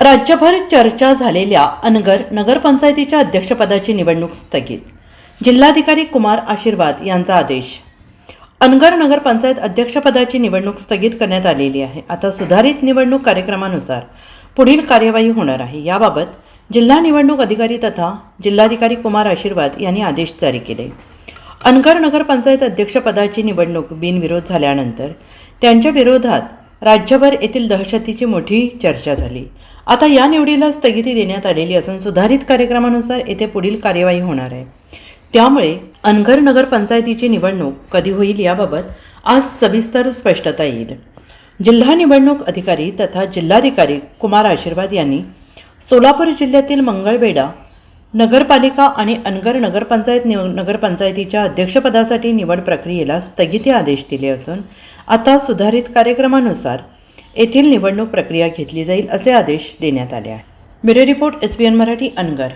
राज्यभर चर्चा झालेल्या अनगर नगरपंचायतीच्या अध्यक्षपदाची निवडणूक स्थगित. जिल्हाधिकारी कुमार आशीर्वाद यांचा आदेश. अनगर नगरपंचायत अध्यक्षपदाची निवडणूक स्थगित करण्यात आलेली आहे. आता सुधारित निवडणूक कार्यक्रमानुसार पुढील कार्यवाही होणार आहे. याबाबत जिल्हा निवडणूक अधिकारी तथा जिल्हाधिकारी कुमार आशीर्वाद यांनी आदेश जारी केले. अनगर नगरपंचायत अध्यक्षपदाची निवडणूक बिनविरोध झाल्यानंतर त्यांच्या विरोधात राज्यभर येथील दहशतीची मोठी चर्चा झाली. आता या निवडीला स्थगिती देण्यात आलेली असून सुधारित कार्यक्रमानुसार येथे पुढील कार्यवाही होणार आहे. त्यामुळे अनघर नगरपंचायतीची निवडणूक कधी होईल याबाबत आज सविस्तर स्पष्टता येईल. जिल्हा निवडणूक अधिकारी तथा जिल्हाधिकारी कुमार आशीर्वाद यांनी सोलापूर जिल्ह्यातील मंगळबेडा नगरपालिका आणि अनगर नगरपंचायत निव नगरपंचायतीच्या अध्यक्षपदासाठी निवड प्रक्रियेला स्थगिती आदेश दिले असून आता सुधारित कार्यक्रमानुसार येथील निवडणूक प्रक्रिया घेतली जाईल असे आदेश देण्यात आले आहे bureau report S B N Marathi Anagar.